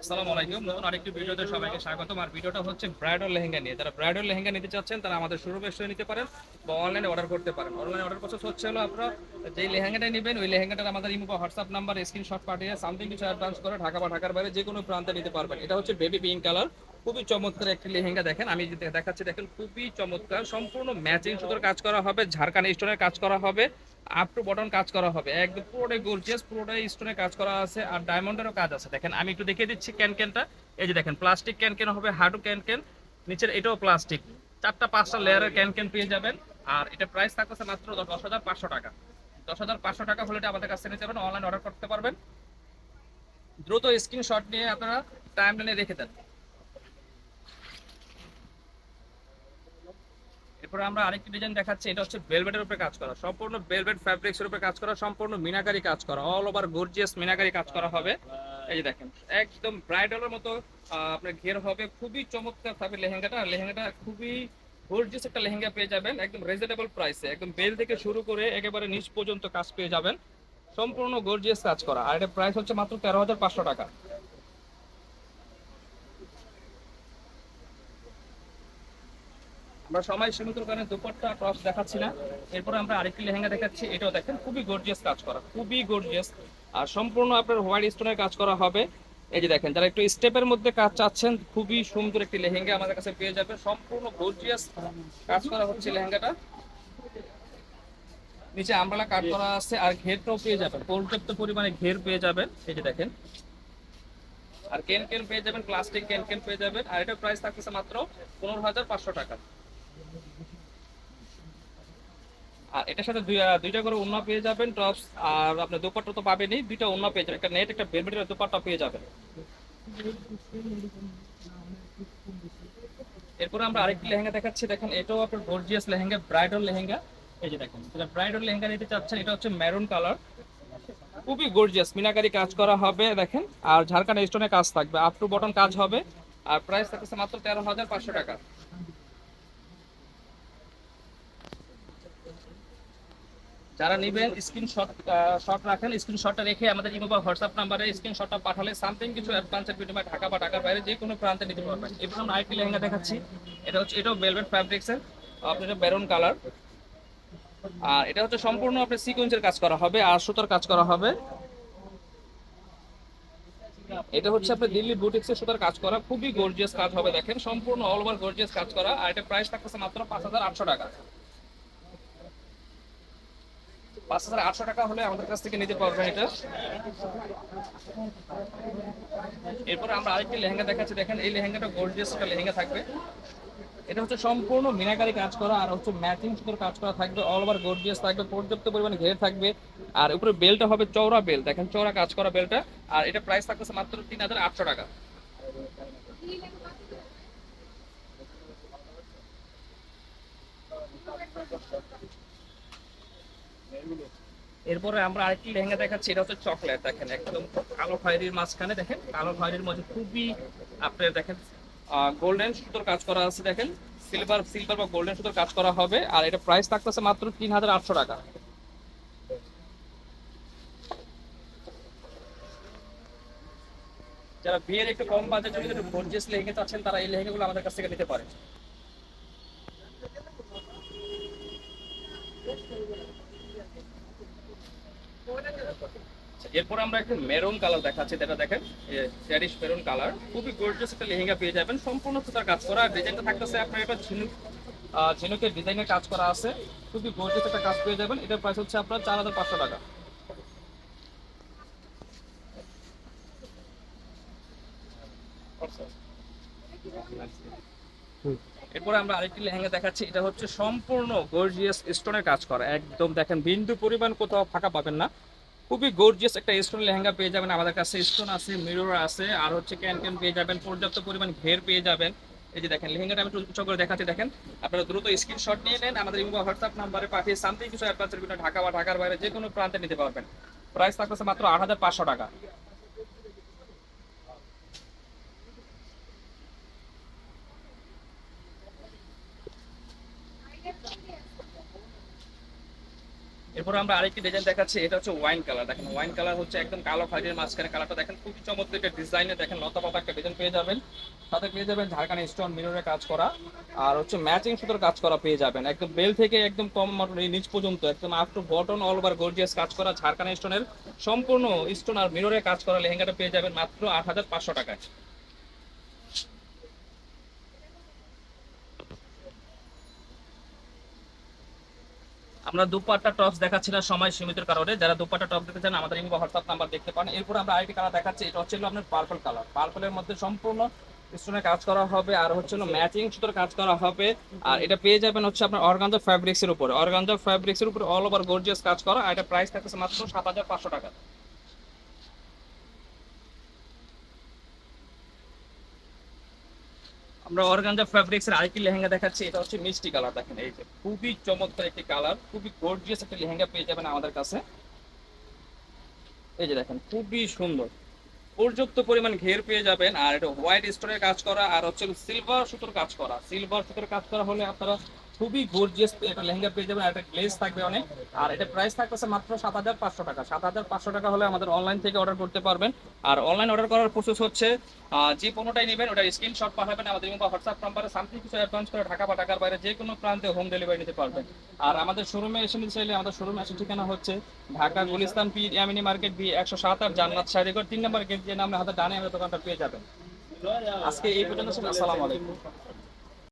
আসসালামু আলাইকুম। নতুন আরেকটি ভিডিওতে সবাইকে স্বাগতম। আর ভিডিওটা হচ্ছে ব্রাইডাল লেহেঙ্গা নিয়ে। যারা ব্রাইডাল লেহেঙ্গা নিতে চাচ্ছেন, তারা আমাদের শুরু এসে নিতে পারেন বা অনলাইনে অর্ডার করতে পারেন। অনলাইনে অর্ডার প্রসেস হচ্ছে হলো আপনারা যেই লেহেঙ্গাটা নেবেন, ওই লেহেঙ্গাটা আমাদের ইমো বা হোয়াটসঅ্যাপ নাম্বার স্ক্রিনশট পাঠিয়ে সামথিং কিছু অ্যাডভান্স করে ঢাকা বা ঢাকার বাইরে যে কোনো প্রান্তে নিতে পারবেন। এটা হচ্ছে বেবি পিঙ্ক কালার খুবই চমৎকার একটি লেহেঙ্গা দেখেন। আমি দেখাচ্ছি, দেখেন, খুবই চমৎকার। সম্পূর্ণ ম্যাচিং সুতোর কাজ করা হবে ঝাড়খান স্টোনের কাজ করা হবে আপ টু বটন কাজ করা হবে। একদম পুরোটাই গর্জিয়াস পুরোটাই স্টোনের কাজ করা আছে আর ডায়মন্ডেরও কাজ আছে। দেখেন, আমি একটু দেখিয়ে দিচ্ছি ক্যান ক্যানটা এই যে দেখেন প্লাস্টিক ক্যান ক্যান হবে হাঁটু ক্যান ক্যান নিচের এটাও প্লাস্টিক চারটা পাঁচটা লেয়ারের ক্যান ক্যান পেয়ে যাবেন আর এটা প্রাইস থাকতেছে মাত্র দশ হাজার পাঁচশো টাকা। দশ হাজার পাঁচশো টাকা হলে এটা আমাদের কাছে নিয়ে যাবেন অনলাইন অর্ডার করতে পারবেন। দ্রুত স্ক্রিনশট নিয়ে আপনারা টাইম লাইনে রেখে দেন। এরপরে আমরা আরেকটি ডিজাইন দেখাচ্ছি, এটা হচ্ছে ভেলভেটের উপরে কাজ করা। সম্পূর্ণ ভেলভেট ফ্যাব্রিক্স এর উপরে কাজ করা, সম্পূর্ণ মিনাকারি কাজ করা। অল ওভার গর্জিয়াস মিনাকারি কাজ করা হবে। এই যে দেখেন, একদম ব্রাইডালের মতো আপনার ঘের হবে। খুবই চমৎকার থাকবে লেহেঙ্গাটা। লেহেঙ্গাটা খুবই গর্জিয়াস একটা লেহেঙ্গা পেয়ে যাবেন, একদম রিজনেবল প্রাইসে একদম বেল থেকে শুরু করে একেবারে নিচ পর্যন্ত কাজ পেয়ে যাবেন। সম্পূর্ণ গর্জিয়াস কাজ করা। আর এটা প্রাইস হচ্ছে মাত্র তেরো হাজার পাঁচশো টাকা। আমরা সময় সীমিত কারণে দুপাট্টা ক্রস দেখাচ্ছি না। এরপরে আমরা আরেকটি লেহেঙ্গা দেখাচ্ছি, এটাও দেখেন, খুবই গর্জিয়াস কাজ করা, খুবই গর্জিয়াস আর সম্পূর্ণ আপনার হোয়াইট স্টোনের কাজ করা হবে। এই যে দেখেন, যারা একটু স্টেপের মধ্যে কাজ চাচ্ছেন, খুবই সুন্দর একটি লেহেঙ্গা আমাদের কাছে পেয়ে যাবেন। সম্পূর্ণ গর্জিয়াস কাজ করা হচ্ছে লেহেঙ্গাটা। নিচে আমবালা কাট করা আছে, আর ঘেরটাও পেয়ে যাবেন, পর্যাপ্ত পরিমাণে ঘের পেয়ে যাবেন। এই যে দেখেন, আর কেন কেন পেয়ে যাবেন প্লাস্টিক কেন কেন পেয়ে যাবেন। আর এটা প্রাইস থাকতেছে মাত্র পনেরো হাজার পাঁচশো টাকা। আর এটার সাথে দুইটা করে উন্না পেয়ে যাবেন টপস আর দুপাট্টা তো পাবেনই, দুইটা উন্না পেয়ে যাবেন, একটা নেট একটা বেলভেটের দুপাট্টা পেয়ে যাবেন। এরপরে আমরা আরেকটি লেহেঙ্গা দেখাচ্ছি, দেখেন, এটাও আপনার গর্জিয়াস লেহেঙ্গা ব্রাইডাল লেহেঙ্গা। এই যে দেখেন ব্রাইডাল লেহেঙ্গা নিতে চাচ্ছেন, এটা হচ্ছে মেরুন কালার খুবই গর্জিয়াস মিনাকারি কাজ করা হবে, দেখেন, আর ঝাড়খান্ড স্টোনে কাজ থাকবে আপ টু বটন কাজ হবে। আর প্রাইস থাকছে মাত্র তেরো হাজার পাঁচশো টাকা। যারা নেবেন স্ক্রিনশট শট রাখেন স্ক্রিনশটটা রেখে আমাদের ইমো বা হোয়াটসঅ্যাপ নাম্বারে স্ক্রিনশটটা পাঠালে সামথিং কিছু অ্যাডভান্সের বিনিময়ে ঢাকা বা ঢাকার বাইরে যে কোনো প্রান্তে নিতে পারবেন। এবার আমরা আরেকটি লেহেঙ্গা দেখাচ্ছি। এটা হচ্ছে, এটাও ভেলভেট ফ্যাব্রিক্সের এটা বেরন কালার আর এটা হচ্ছে সম্পূর্ণ আপনার সিকোয়েন্সের কাজ করা হবে, আর সুতার কাজ করা হবে। এটা হচ্ছে আপনার দিল্লি বুটিক্সের সুতার কাজ করা, খুবই গর্জিয়াস কাজ হবে, দেখেন। সম্পূর্ণ অল ওভার গর্জিয়াস কাজ করা, আর এটা প্রাইস থাকতেছে মাত্র পাঁচ হাজার আটশো টাকা। পাঁচ হাজার আটশো টাকা হলে আমাদের কাছ থেকে নিতে পারবেন এটা। এরপরে আমরা আরেকটি লেহেঙ্গা দেখাচ্ছি। দেখেন, এই লেহেঙ্গাটা গর্জিয়াস একটা লেহেঙ্গা থাকবে। এটা হচ্ছে সম্পূর্ণ মিনাকারি কাজ করা আর হচ্ছে ম্যাচিং সুতোর কাজ করা থাকবে। অল ওভার গর্জিয়াস থাকবে, পর্যাপ্ত পরিমাণে ঘের থাকবে। আর উপরে বেলটা হবে চওড়া বেল দেখেন, চওড়া কাজ করা বেলটা আর এটা প্রাইস থাকতেছে মাত্র তিন হাজার আটশো টাকা। এরপরে আমরা আরেকটি লেহেঙ্গা দেখাচ্ছি, এটা হচ্ছে চকলেট, দেখেন একদম কালো খয়েরির মাঝখানে, দেখেন কালো খয়েরির মধ্যে খুবই আপনার দেখেন গোল্ডেন সুতোর কাজ করা আছে, দেখেন সিলভার সিলভার বা গোল্ডেন সুতোর কাজ করা হবে, আর এটা প্রাইস থাকতেছে মাত্র তিন হাজার আটশো টাকা। যারা বিয়ের একটু কম বাজেটের জন্য একটু গর্জিয়াস লেহেঙ্গা চাচ্ছেন, তারা এই লেহেঙ্গাগুলো আমাদের কাছ থেকে নিতে পারে। এরপর আমরা একটা মেরুন কালার দেখাচ্ছি, যেটা দেখেন স্যারিশ মেরুন কালার খুবই গর্জিয়াস একটা লেহেঙ্গা পেয়ে যাবেন, সম্পূর্ণ সুতার কাজ করা। ডিজাইনটা থাকতেছে আপনার এটা ঝিনুক ঝিনুকের ডিজাইনের কাজ করা আছে। খুবই গর্জিয়াস একটা কাজ পেয়ে যাবেন। এটার প্রাইস হচ্ছে আপনার চার হাজার পাঁচশো টাকা। এরপরে আমরা আরেকটি লেহেঙ্গা দেখাচ্ছি, এটা হচ্ছে সম্পূর্ণ গর্জিয়াস স্টোনের কাজ করা। একদম দেখেন, বিন্দু পরিমাণ কোথাও ফাঁকা পাবেন না। খুবই গর্জিয়াস একটা স্টোন লেহেঙ্গা পেয়ে যাবেন আমাদের কাছে। স্টোন আছে মিরর আছে, আর হচ্ছে ক্যান ক্যান পেয়ে যাবেন, পর্যাপ্ত পরিমাণ ঘের পেয়ে যাবেন। এই যে দেখেন, লেহেঙ্গাটা আমি একটু করে দেখাচ্ছি, দেখেন। আপনারা দ্রুত স্ক্রিনশট নিয়ে নেন, আমাদের ইমো হোয়াটসঅ্যাপ নাম্বারে পাঠিয়ে সামথিং কিছু অ্যাডভান্সের ঢাকা বা ঢাকার বাইরে যে কোনো প্রান্তে নিতে পারবেন। প্রাইস থাকতেছে মাত্র আট পাঁচশো টাকা। এরপর আমরা আরেকটি ডিজাইন দেখাচ্ছি, এটা হচ্ছে ওয়াইন কালার দেখেন ওয়াইন কালার হচ্ছে একদম কালো খাগের মাঝখানে। কালারটা দেখেন, খুবই চমৎকার একটা ডিজাইনে দেখেন, লতা পাতা একটা ডিজাইন পেয়ে যাবেন। সাথে পেয়ে যাবেন ঝাড়খানি স্টোন মিররে কাজ করা। আর হচ্ছে ম্যাচিং সুতোর কাজ করা পেয়ে যাবেন। একদম বেল থেকে একদম কম নিচ পর্যন্ত, একদম up to button all over gorgeous কাজ করা ঝাড়খানি স্টোনের সম্পূর্ণ স্টোন আর মিররে কাজ করা লেহেঙ্গাটা পেয়ে যাবেন মাত্র আট হাজার পাঁচশো টাকায়। আমরা দুপাট্টা টপস দেখাচ্ছি না সময় সীমিত কারণে। যারা দুপাট্টা টপ দেখতে চান আমাদের ইমো হোয়াটসঅ্যাপ নাম্বার দেখতে পান। এরপর আমরা আরেকটি কালার দেখাচ্ছি এটা হচ্ছে আপনার পার্পল কালার পার্পলের মধ্যে সম্পূর্ণ স্টোনে কাজ করা হবে আর হচ্ছে ম্যাচিং সুতোর কাজ করা হবে। আর এটা পেয়ে যাবেন হচ্ছে আপনার অর্গানজা ফ্যাব্রিক্স এর উপরে। অর্গানজা ফ্যাব্রিক্স এর উপরে অল ওভার গর্জিয়াস কাজ করা আর এটা প্রাইস থাকছে মাত্র সাত হাজার পাঁচশো টাকা। আমরা অর্গানজা ফ্যাব্রিক্স এর আরেকটি লেহেঙ্গা দেখাচ্ছি, এটা হচ্ছে মিষ্টি কালার দেখেন এই যে। খুবই চমৎকার একটি কালার খুবই গর্জিয়াস একটা লেহেঙ্গা পেয়ে যাবেন আমাদের কাছে। এই যে দেখেন, খুবই সুন্দর। পর্যাপ্ত পরিমাণ ঘের পেয়ে যাবেন, আর এটা হোয়াইট স্টোরের কাজ করা, আর হচ্ছে সিলভার সুতোর কাজ করা। সিলভার সুতোর কাজ করা হলে আপনারা খুবই গর্জিয়াস একটা লেহেঙ্গা পেয়ে যাবেন একটা গ্লেজ থাকবে অনেক। আর এটা প্রাইস থাকতেছে মাত্র সাত হাজার পাঁচশো টাকা। সাত হাজার পাঁচশো টাকা হলে আমাদের অনলাইন থেকে অর্ডার করতে পারবেন। আর অনলাইন অর্ডার করার প্রসেস হচ্ছে যে পণ্যটাই নেবেন ওটার স্ক্রিনশট পাঠাবেন। আমাদের এবং হোয়াটসঅ্যাপ নাম্বারে সামথিং কিছু অ্যাডভান্স করে ঢাকা বা ঢাকার বাইরে যে কোনো প্রান্তে হোম ডেলিভারি নিতে পারবেন। আর আমাদের শোরুমে এসে নিতে চাইলে আমাদের শোরুমে এসে ঠিকানা হচ্ছে ঢাকা গুলিস্তান পি এমিনি মার্কেট বি একশো সাত আট জান্নাত শাড়িঘর তিন নম্বর গেট যে নামে হাতে ডানে আমাদের দোকানটা পেয়ে যাবেন। আজকে এই পর্যন্ত। আসসালামু আলাইকুম।